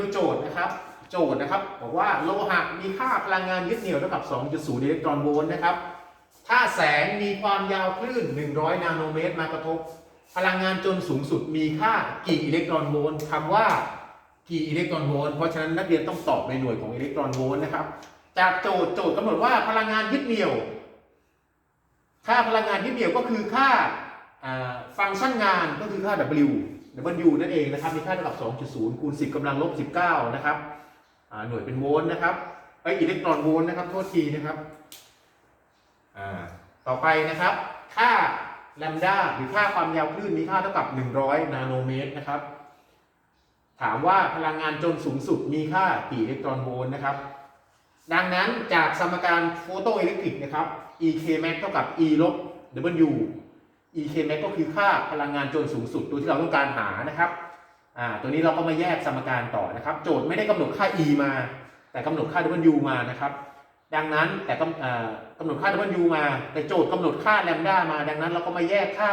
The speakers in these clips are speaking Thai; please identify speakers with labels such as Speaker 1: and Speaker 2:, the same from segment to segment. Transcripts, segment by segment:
Speaker 1: ดูโจทย์นะครับ โจทย์นะครับบอกว่าโลหะมีค่าพลังงานยึดเหนี่ยวเท่ากับ 2.0 อิเล็กตรอนโวลต์นะครับ ถ้าแสงมีความยาวคลื่น 100 นาโนเมตรมากระทบ พลังงานจนสูงสุดมีค่ากี่อิเล็กตรอนโวลต์คำว่ากี่อิเล็กตรอนโวลต์เพราะฉะนั้นนักเรียนต้องตอบในหน่วยของอิเล็กตรอนโวลต์นะครับ จากโจทย์โจทย์กำหนดว่าพลังงานยึดเหนี่ยว ค่าพลังงานยึดเหนี่ยวก็คือค่าอ่าฟังก์ชันงานก็คือค่า W W นั่นเองนะครับ มีค่าเท่ากับ 2.0 คูณ 10กำลังลบ 19 นะครับหน่วยเป็นโวลต์นะครับไออิเล็กตรอนโวลต์นะครับโทษทีนะครับต่อไปนะครับ ค่าแลมดาหรือค่าความยาวคลื่นมีค่าเท่ากับ 100 นาโนเมตรนะครับ ถามว่าพลังงานจนสูงสุดมีค่ากี่อิเล็กตรอนโวลต์นะครับ ดังนั้นจากสมการโฟโตอิเล็กทริกนะครับ EK max เท่ากับ E ลบ W EK max ก็คือค่าพลังงานจนสูงสุดตัวที่เราต้องการหานะครับอ่าตัวนี้เราก็มาแยกสมการต่อนะครับ โจทย์ไม่ได้กำหนดค่า E มา แต่กำหนดค่า W มานะครับ ดังนั้นแต่กำอ่ากำหนดค่า W มา แต่โจทย์กำหนดค่าแลมด้ามา ดังนั้นเราก็มาแยกค่า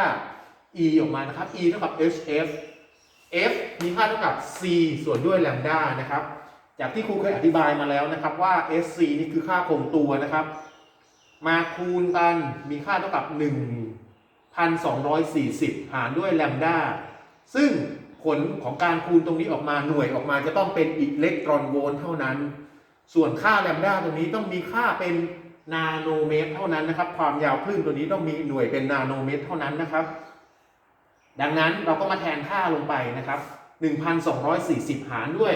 Speaker 1: E ออกมานะครับ E เท่ากับ HF F มีค่าเท่ากับ C ส่วนด้วยแลมด้านะครับ จากที่ครูเคยอธิบายมาแล้วนะครับว่า SC นี่คือค่าคงตัวนะครับ มาคูณกันมีค่าเท่ากับ 1,240 หารด้วยแลมด้าซึ่งผลของการคูณตรงนี้ออกมาหน่วยออกมาจะต้องเป็นอิเล็กตรอนโวลต์เท่านั้น ส่วนค่าแลมด้าตรงนี้ต้องมีค่าเป็นนาโนเมตรเท่านั้นนะครับ ความยาวคลื่นตัวนี้ต้องมีหน่วยเป็นนาโนเมตรเท่านั้นนะครับ ดังนั้นเราก็มาแทนค่าลงไปนะครับ 1,240 หารด้วย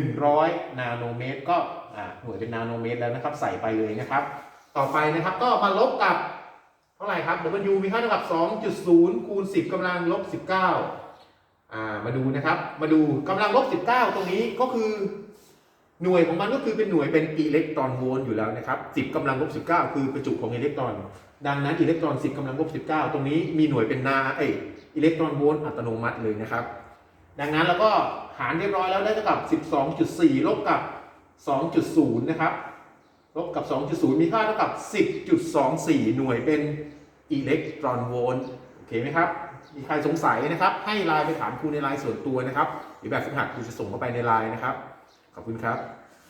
Speaker 1: 100 นาโนเมตร ก็หน่วยเป็นนาโนเมตรแล้วนะครับ ใส่ไปเลยนะครับ ต่อไปนะครับก็มาลบกับ ท่าไหร่ครับ W มีค่าเท่ากับ 2.0 คูณ 10กำลังลบ 19อ่ามาดูนะครับ มาดูกำลังลบ 19 ตรงนี้ก็คือ หน่วยของมันก็คือเป็นหน่วยเป็นอิเล็กตรอนโวลต์อยู่แล้วนะครับ 10กำลังลบ 19 คือประจุของอิเล็กตรอน ดังนั้นอิเล็กตรอน 10กำลังลบ 19 ตรงนี้มีหน่วยเป็นนาเออิเล็กตรอนโวลต์อัตโนมัติเลยนะครับ ดังนั้นเราก็หารเรียบร้อยแล้วได้เท่ากับ 12.4 ลบกับ 2.0 นะครับ ลบกับ 2.0 มีค่าเท่ากับ 10.24 หน่วยเป็นอิเล็กตรอนโวลต์โอเคไหมครับ มีใครสงสัยนะครับ ให้ไลน์ไปถามครูในไลน์ส่วนตัวนะครับหรือแบบฝึกหัดครูจะส่งเข้าไปในไลน์นะครับ ขอบคุณครับ